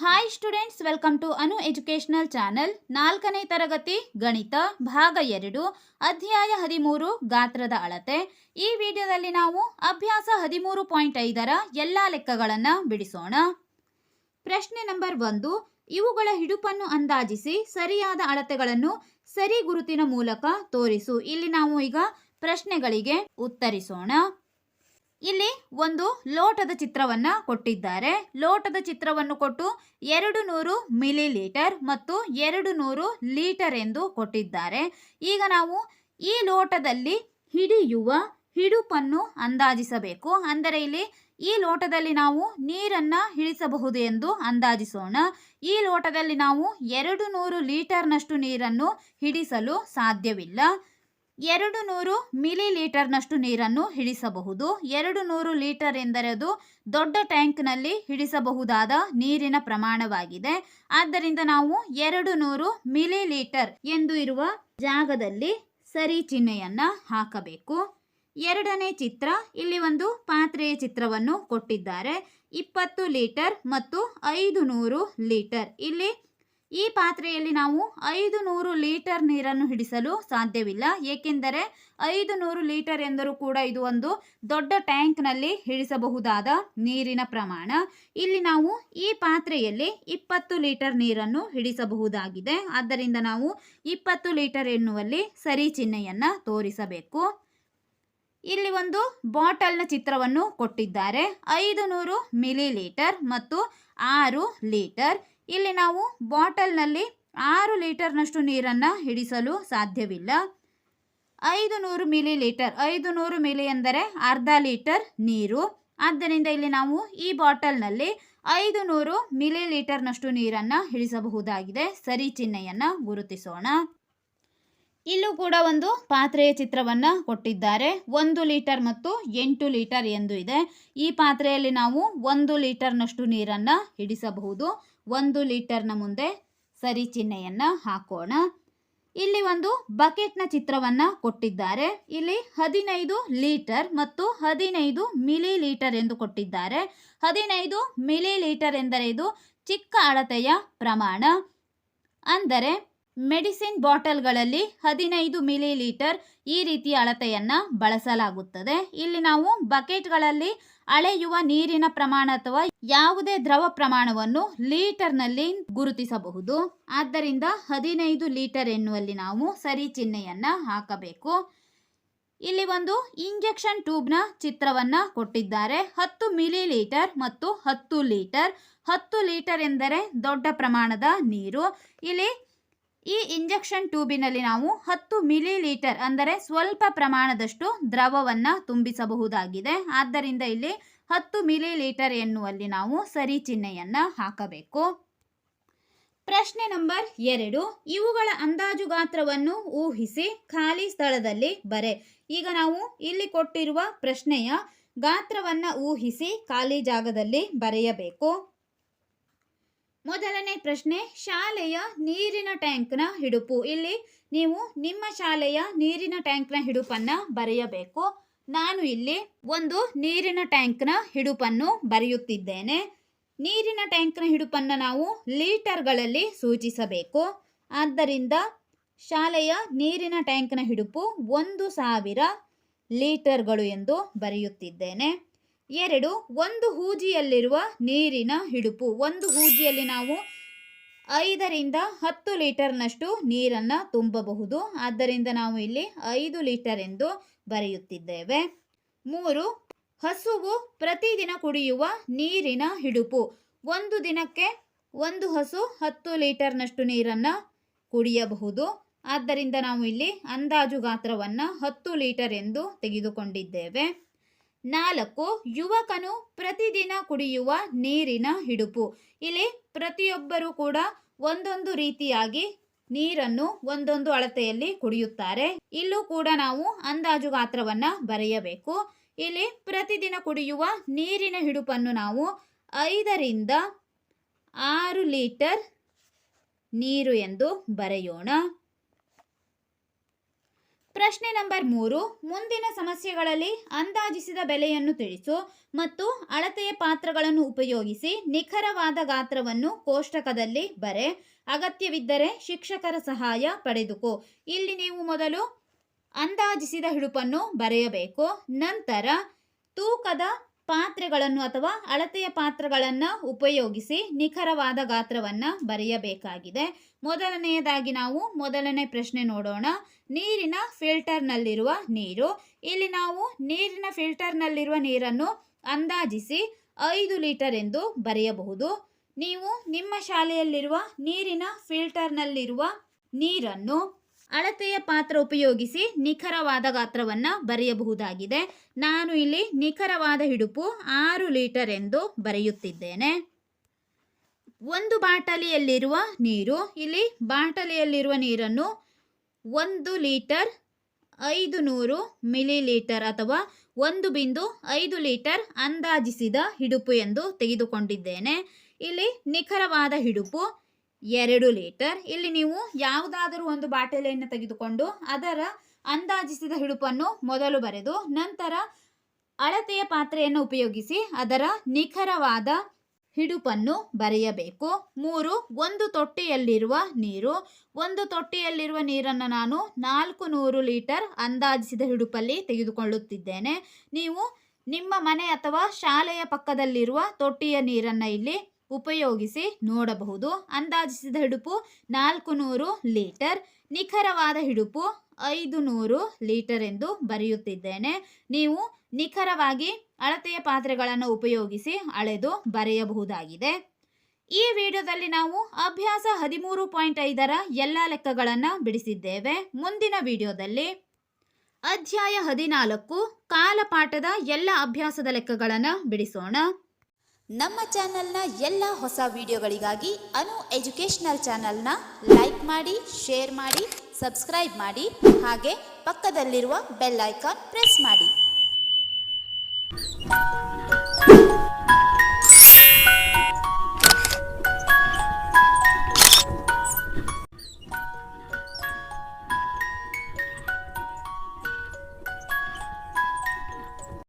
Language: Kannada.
Hi students welcome to Anu educational channel ನಾಲ್ಕನೇ ತರಗತಿ, ಗಣಿತ, ಭಾಗ ಎರಡು, ಅಧ್ಯಾಯ ಹದಿಮೂರು, ಗಾತ್ರದ ಅಳತೆ. ಈ ವಿಡಿಯೋದಲ್ಲಿ ನಾವು ಅಭ್ಯಾಸ ಹದಿಮೂರು ಪಾಯಿಂಟ್ ಐದರ ಎಲ್ಲ ಲೆಕ್ಕಗಳನ್ನು ಬಿಡಿಸೋಣ. ಪ್ರಶ್ನೆ ನಂಬರ್ ಒಂದು, ಇವುಗಳ ಹಿಡುಪನ್ನು ಅಂದಾಜಿಸಿ ಸರಿಯಾದ ಅಳತೆಗಳನ್ನು ಸರಿ ಗುರುತಿನ ಮೂಲಕ ತೋರಿಸು. ಇಲ್ಲಿ ನಾವು ಈಗ ಪ್ರಶ್ನೆಗಳಿಗೆ ಉತ್ತರಿಸೋಣ. ಇಲ್ಲಿ ಒಂದು ಲೋಟದ ಚಿತ್ರವನ್ನ ಕೊಟ್ಟಿದ್ದಾರೆ. ಲೋಟದ ಚಿತ್ರವನ್ನು ಕೊಟ್ಟು ಎರಡು ನೂರು ಮಿಲಿ ಲೀಟರ್ ಮತ್ತು ಎರಡು ನೂರು ಲೀಟರ್ ಎಂದು ಕೊಟ್ಟಿದ್ದಾರೆ. ಈಗ ನಾವು ಈ ಲೋಟದಲ್ಲಿ ಹಿಡಿಯುವ ಹಿಡುಪನ್ನು ಅಂದಾಜಿಸಬೇಕು. ಅಂದರೆ ಇಲ್ಲಿ ಈ ಲೋಟದಲ್ಲಿ ನಾವು ನೀರನ್ನ ಇಳಿಸಬಹುದು ಎಂದು ಅಂದಾಜಿಸೋಣ. ಈ ಲೋಟದಲ್ಲಿ ನಾವು ಎರಡು ನೂರು ಲೀಟರ್ನಷ್ಟು ನೀರನ್ನು ಹಿಡಿಸಲು ಸಾಧ್ಯವಿಲ್ಲ. ಎರಡು ನೂರು ಮಿಲಿ ಲೀಟರ್ನಷ್ಟು ನೀರನ್ನು ಹಿಡಿಸಬಹುದು. ಎರಡು ನೂರು ಲೀಟರ್ ಎಂದರೆ ಅದು ದೊಡ್ಡ ಟ್ಯಾಂಕ್ನಲ್ಲಿ ಹಿಡಿಸಬಹುದಾದ ನೀರಿನ ಪ್ರಮಾಣವಾಗಿದೆ. ಆದ್ದರಿಂದ ನಾವು ಎರಡು ನೂರು ಮಿಲಿ ಲೀಟರ್ ಎಂದು ಇರುವ ಜಾಗದಲ್ಲಿ ಸರಿ ಚಿಹ್ನೆಯನ್ನು ಹಾಕಬೇಕು. ಎರಡನೇ ಚಿತ್ರ, ಇಲ್ಲಿ ಒಂದು ಪಾತ್ರೆಯ ಚಿತ್ರವನ್ನು ಕೊಟ್ಟಿದ್ದಾರೆ. ಇಪ್ಪತ್ತು ಲೀಟರ್ ಮತ್ತು ಐದು ನೂರು ಲೀಟರ್. ಇಲ್ಲಿ ಈ ಪಾತ್ರೆಯಲ್ಲಿ ನಾವು ಐದು ನೂರು ಲೀಟರ್ ನೀರನ್ನು ಹಿಡಿಸಲು ಸಾಧ್ಯವಿಲ್ಲ. ಏಕೆಂದರೆ ಐದು ನೂರು ಲೀಟರ್ ಎಂದರೂ ಕೂಡ ಇದು ಒಂದು ದೊಡ್ಡ ಟ್ಯಾಂಕ್ನಲ್ಲಿ ಹಿಡಿಸಬಹುದಾದ ನೀರಿನ ಪ್ರಮಾಣ. ಇಲ್ಲಿ ನಾವು ಈ ಪಾತ್ರೆಯಲ್ಲಿ ಇಪ್ಪತ್ತು ಲೀಟರ್ ನೀರನ್ನು ಹಿಡಿಸಬಹುದಾಗಿದೆ. ಆದ್ದರಿಂದ ನಾವು ಇಪ್ಪತ್ತು ಲೀಟರ್ ಎನ್ನುವಲ್ಲಿ ಸರಿ ಚಿಹ್ನೆಯನ್ನು ತೋರಿಸಬೇಕು. ಇಲ್ಲಿ ಒಂದು ಬಾಟಲ್ನ ಚಿತ್ರವನ್ನು ಕೊಟ್ಟಿದ್ದಾರೆ. ಐದು ನೂರು ಮಿಲಿ ಲೀಟರ್ ಮತ್ತು ಆರು ಲೀಟರ್. ಇಲ್ಲಿ ನಾವು ಬಾಟಲ್ನಲ್ಲಿ ಆರು ಲೀಟರ್ನಷ್ಟು ನೀರನ್ನು ಹಿಡಿಸಲು ಸಾಧ್ಯವಿಲ್ಲ. ಐದು ನೂರು ಮಿಲಿ ಲೀಟರ್ ಐದು ನೂರು ಮಿಲಿ ಎಂದರೆ ಅರ್ಧ ಲೀಟರ್ ನೀರು. ಆದ್ದರಿಂದ ಇಲ್ಲಿ ನಾವು ಈ ಬಾಟಲ್ನಲ್ಲಿ ಐದು ನೂರು ಮಿಲಿ ಲೀಟರ್ನಷ್ಟು ನೀರನ್ನು ಹಿಡಿಸಬಹುದಾಗಿದೆ. ಸರಿ ಚಿಹ್ನೆಯನ್ನು ಗುರುತಿಸೋಣ. ಇಲ್ಲೂ ಕೂಡ ಒಂದು ಪಾತ್ರೆಯ ಚಿತ್ರವನ್ನು ಕೊಟ್ಟಿದ್ದಾರೆ. ಒಂದು ಲೀಟರ್ ಮತ್ತು ಎಂಟು ಲೀಟರ್ ಎಂದು ಇದೆ. ಈ ಪಾತ್ರೆಯಲ್ಲಿ ನಾವು ಒಂದು ಲೀಟರ್ನಷ್ಟು ನೀರನ್ನು ಹಿಡಿಸಬಹುದು. ಒಂದು ಲೀಟರ್ನ ಮುಂದೆ ಸರಿ ಚಿಹ್ನೆಯನ್ನು ಹಾಕೋಣ. ಇಲ್ಲಿ ಒಂದು ಬಕೆಟ್ನ ಚಿತ್ರವನ್ನ ಕೊಟ್ಟಿದ್ದಾರೆ. ಇಲ್ಲಿ ಹದಿನೈದು ಲೀಟರ್ ಮತ್ತು ಹದಿನೈದು ಮಿಲಿ ಲೀಟರ್ ಎಂದು ಕೊಟ್ಟಿದ್ದಾರೆ. ಹದಿನೈದು ಮಿಲಿ ಲೀಟರ್ ಎಂದರೆ ಇದು ಚಿಕ್ಕ ಅಳತೆಯ ಪ್ರಮಾಣ. ಅಂದರೆ ಮೆಡಿಸಿನ್ ಬಾಟಲ್ಗಳಲ್ಲಿ ಹದಿನೈದು ಮಿಲಿ ಲೀಟರ್ ಈ ರೀತಿಯ ಅಳತೆಯನ್ನು ಬಳಸಲಾಗುತ್ತದೆ. ಇಲ್ಲಿ ನಾವು ಬಕೆಟ್ಗಳಲ್ಲಿ ಅಳೆಯುವ ನೀರಿನ ಪ್ರಮಾಣ ಅಥವಾ ಯಾವುದೇ ದ್ರವ ಪ್ರಮಾಣವನ್ನು ಲೀಟರ್ನಲ್ಲಿ ಗುರುತಿಸಬಹುದು. ಆದ್ದರಿಂದ ಹದಿನೈದು ಲೀಟರ್ ಎನ್ನುವಲ್ಲಿ ನಾವು ಸರಿ ಚಿಹ್ನೆಯನ್ನು ಹಾಕಬೇಕು. ಇಲ್ಲಿ ಒಂದು ಇಂಜೆಕ್ಷನ್ ಟ್ಯೂಬ್ನ ಚಿತ್ರವನ್ನು ಕೊಟ್ಟಿದ್ದಾರೆ. ಹತ್ತು ಮಿಲಿ ಲೀಟರ್ ಮತ್ತು ಹತ್ತು ಲೀಟರ್. ಹತ್ತು ಲೀಟರ್ ಎಂದರೆ ದೊಡ್ಡ ಪ್ರಮಾಣದ ನೀರು. ಇಲ್ಲಿ ಈ ಇಂಜೆಕ್ಷನ್ ಟ್ಯೂಬಿನಲ್ಲಿ ನಾವು ಹತ್ತು ಮಿಲಿ ಲೀಟರ್ ಅಂದರೆ ಸ್ವಲ್ಪ ಪ್ರಮಾಣದಷ್ಟು ದ್ರವವನ್ನು ತುಂಬಿಸಬಹುದಾಗಿದೆ. ಆದ್ದರಿಂದ ಇಲ್ಲಿ ಹತ್ತು ಮಿಲಿ ಲೀಟರ್ ಎನ್ನುವಲ್ಲಿ ನಾವು ಸರಿ ಚಿಹ್ನೆಯನ್ನು ಹಾಕಬೇಕು. ಪ್ರಶ್ನೆ ನಂಬರ್ ಎರಡು. ಇವುಗಳ ಅಂದಾಜು ಗಾತ್ರವನ್ನು ಊಹಿಸಿ ಖಾಲಿ ಸ್ಥಳದಲ್ಲಿ ಬರೆ. ಈಗ ನಾವು ಇಲ್ಲಿ ಕೊಟ್ಟಿರುವ ಪ್ರಶ್ನೆಯ ಗಾತ್ರವನ್ನ ಊಹಿಸಿ ಖಾಲಿ ಜಾಗದಲ್ಲಿ ಬರೆಯಬೇಕು. ಮೊದಲನೇ ಪ್ರಶ್ನೆ, ಶಾಲೆಯ ನೀರಿನ ಟ್ಯಾಂಕ್ನ ಹಿಡುಪು. ಇಲ್ಲಿ ನೀವು ನಿಮ್ಮ ಶಾಲೆಯ ನೀರಿನ ಟ್ಯಾಂಕ್ನ ಹಿಡುಪನ್ನು ಬರೆಯಬೇಕು. ನಾನು ಇಲ್ಲಿ ಒಂದು ನೀರಿನ ಟ್ಯಾಂಕ್ನ ಹಿಡುಪನ್ನು ಬರೆಯುತ್ತಿದ್ದೇನೆ. ನೀರಿನ ಟ್ಯಾಂಕ್ನ ಹಿಡುಪನ್ನು ನಾವು ಲೀಟರ್ಗಳಲ್ಲಿ ಸೂಚಿಸಬೇಕು. ಆದ್ದರಿಂದ ಶಾಲೆಯ ನೀರಿನ ಟ್ಯಾಂಕ್ನ ಹಿಡುಪು ಒಂದು ಸಾವಿರ ಲೀಟರ್ಗಳು ಎಂದು ಬರೆಯುತ್ತಿದ್ದೇನೆ. ಎರಡು, ಒಂದು ಹೂಜಿಯಲ್ಲಿರುವ ನೀರಿನ ಹಿಡುಪು. ಒಂದು ಹೂಜಿಯಲ್ಲಿ ನಾವು ಐದರಿಂದ ಹತ್ತು ಲೀಟರ್ನಷ್ಟು ನೀರನ್ನು ತುಂಬಬಹುದು. ಆದ್ದರಿಂದ ನಾವು ಇಲ್ಲಿ ಐದು ಲೀಟರ್ ಎಂದು ಬರೆಯುತ್ತಿದ್ದೇವೆ. ಮೂರು, ಹಸುವು ಪ್ರತಿದಿನ ಕುಡಿಯುವ ನೀರಿನ ಹಿಡುಪು. ಒಂದು ದಿನಕ್ಕೆ ಒಂದು ಹಸು ಹತ್ತು ಲೀಟರ್ನಷ್ಟು ನೀರನ್ನು ಕುಡಿಯಬಹುದು. ಆದ್ದರಿಂದ ನಾವು ಇಲ್ಲಿ ಅಂದಾಜು ಗಾತ್ರವನ್ನು ಹತ್ತು ಲೀಟರ್ ಎಂದು ತೆಗೆದುಕೊಂಡಿದ್ದೇವೆ. ನಾಲ್ಕು, ಯುವಕನು ಪ್ರತಿದಿನ ಕುಡಿಯುವ ನೀರಿನ ಹಿಡುಪು. ಇಲ್ಲಿ ಪ್ರತಿಯೊಬ್ಬರೂ ಕೂಡ ಒಂದೊಂದು ರೀತಿಯಾಗಿ ನೀರನ್ನು ಒಂದೊಂದು ಅಳತೆಯಲ್ಲಿ ಕುಡಿಯುತ್ತಾರೆ. ಇಲ್ಲೂ ಕೂಡ ನಾವು ಅಂದಾಜು ಗಾತ್ರವನ್ನ ಬರೆಯಬೇಕು. ಇಲ್ಲಿ ಪ್ರತಿದಿನ ಕುಡಿಯುವ ನೀರಿನ ಹಿಡುಪನ್ನು ನಾವು ಐದರಿಂದ ಆರು ಲೀಟರ್ ನೀರು ಎಂದು ಬರೆಯೋಣ. ಪ್ರಶ್ನೆ ನಂಬರ್ ಮೂರು, ಮುಂದಿನ ಸಮಸ್ಯೆಗಳಲ್ಲಿ ಅಂದಾಜಿಸಿದ ಬೆಲೆಯನ್ನು ತಿಳಿಸು ಮತ್ತು ಅಳತೆಯ ಪಾತ್ರಗಳನ್ನು ಉಪಯೋಗಿಸಿ ನಿಖರವಾದ ಗಾತ್ರವನ್ನು ಕೋಷ್ಟಕದಲ್ಲಿ ಬರೆ. ಅಗತ್ಯವಿದ್ದರೆ ಶಿಕ್ಷಕರ ಸಹಾಯ ಪಡೆದುಕೋ. ಇಲ್ಲಿ ನೀವು ಮೊದಲು ಅಂದಾಜಿಸಿದ ಹಿಡುಪನ್ನು ಬರೆಯಬೇಕು. ನಂತರ ತೂಕದ ಪಾತ್ರೆಗಳನ್ನು ಅಥವಾ ಅಳತೆಯ ಪಾತ್ರಗಳನ್ನು ಉಪಯೋಗಿಸಿ ನಿಖರವಾದ ಗಾತ್ರವನ್ನು ಬರೆಯಬೇಕಾಗಿದೆ. ಮೊದಲನೆಯದಾಗಿ ನಾವು ಮೊದಲನೇ ಪ್ರಶ್ನೆ ನೋಡೋಣ. ನೀರಿನ ಫಿಲ್ಟರ್ನಲ್ಲಿರುವ ನೀರು. ಇಲ್ಲಿ ನಾವು ನೀರಿನ ಫಿಲ್ಟರ್ನಲ್ಲಿರುವ ನೀರನ್ನು ಅಂದಾಜಿಸಿ ಐದು ಲೀಟರ್ ಎಂದು ಬರೆಯಬಹುದು. ನೀವು ನಿಮ್ಮ ಶಾಲೆಯಲ್ಲಿರುವ ನೀರಿನ ಫಿಲ್ಟರ್ನಲ್ಲಿರುವ ನೀರನ್ನು ಅಳತೆಯ ಪಾತ್ರ ಉಪಯೋಗಿಸಿ ನಿಖರವಾದ ಗಾತ್ರವನ್ನು ಬರೆಯಬಹುದಾಗಿದೆ. ನಾನು ಇಲ್ಲಿ ನಿಖರವಾದ ಹಿಡುಪು ಆರು ಲೀಟರ್ ಎಂದು ಬರೆಯುತ್ತಿದ್ದೇನೆ. ಒಂದು ಬಾಟಲಿಯಲ್ಲಿರುವ ನೀರು, ಇಲ್ಲಿ ಬಾಟಲಿಯಲ್ಲಿರುವ ನೀರನ್ನು ಒಂದು ಲೀಟರ್ ಐದು ನೂರು ಮಿಲಿ ಲೀಟರ್ ಅಥವಾ ಒಂದು ಬಿಂದು ಐದು ಲೀಟರ್ ಅಂದಾಜಿಸಿದ ಹಿಡುಪು ಎಂದು ತೆಗೆದುಕೊಂಡಿದ್ದೇನೆ. ಇಲ್ಲಿ ನಿಖರವಾದ ಹಿಡುಪು ಎರಡು ಲೀಟರ್. ಇಲ್ಲಿ ನೀವು ಯಾವುದಾದರೂ ಒಂದು ಬಾಟಲಿಯನ್ನು ತೆಗೆದುಕೊಂಡು ಅದರ ಅಂದಾಜಿಸಿದ ಹಿಡುಪನ್ನು ಮೊದಲು ಬರೆದು, ನಂತರ ಅಳತೆಯ ಪಾತ್ರೆಯನ್ನು ಉಪಯೋಗಿಸಿ ಅದರ ನಿಖರವಾದ ಹಿಡುಪನ್ನು ಬರೆಯಬೇಕು. ಮೂರು, ಒಂದು ತೊಟ್ಟಿಯಲ್ಲಿರುವ ನೀರು. ಒಂದು ತೊಟ್ಟಿಯಲ್ಲಿರುವ ನೀರನ್ನು ನಾನು ನಾಲ್ಕು ನೂರು ಲೀಟರ್ ಅಂದಾಜಿಸಿದ ಹಿಡುಪಲ್ಲಿ ತೆಗೆದುಕೊಳ್ಳುತ್ತಿದ್ದೇನೆ. ನೀವು ನಿಮ್ಮ ಮನೆ ಅಥವಾ ಶಾಲೆಯ ಪಕ್ಕದಲ್ಲಿರುವ ತೊಟ್ಟಿಯ ನೀರನ್ನು ಇಲ್ಲಿ ಉಪಯೋಗಿಸಿ ನೋಡಬಹುದು. ಅಂದಾಜಿಸಿದ ಹಿಡುಪು ನಾಲ್ಕು ನೂರು ಲೀಟರ್. ನಿಖರವಾದ ಹಿಡುಪು ಐದು ನೂರು ಲೀಟರ್ ಎಂದು ಬರೆಯುತ್ತಿದ್ದೇನೆ. ನೀವು ನಿಖರವಾಗಿ ಅಳತೆಯ ಪಾತ್ರೆಗಳನ್ನು ಉಪಯೋಗಿಸಿ ಅಳೆದು ಬರೆಯಬಹುದಾಗಿದೆ. ಈ ವಿಡಿಯೋದಲ್ಲಿ ನಾವು ಅಭ್ಯಾಸ ಹದಿಮೂರು ಪಾಯಿಂಟ್ ಐದರ ಎಲ್ಲ ಲೆಕ್ಕಗಳನ್ನು ಬಿಡಿಸಿದ್ದೇವೆ. ಮುಂದಿನ ವಿಡಿಯೋದಲ್ಲಿ ಅಧ್ಯಾಯ ಹದಿನಾಲ್ಕು ಕಾಲಪಾಠದ ಎಲ್ಲ ಅಭ್ಯಾಸದ ಲೆಕ್ಕಗಳನ್ನು ಬಿಡಿಸೋಣ. ನಮ್ಮ ಚಾನೆಲ್ನ ಎಲ್ಲ ಹೊಸ ವಿಡಿಯೋಗಳಿಗಾಗಿ ಅನು ಎಜುಕೇಷನಲ್ ಚಾನೆಲ್ನ ಲೈಕ್ ಮಾಡಿ, ಶೇರ್ ಮಾಡಿ, ಸಬ್ಸ್ಕ್ರೈಬ್ ಮಾಡಿ, ಹಾಗೆ ಪಕ್ಕದಲ್ಲಿರುವ ಬೆಲ್ ಐಕಾನ್ ಪ್ರೆಸ್ ಮಾಡಿ. you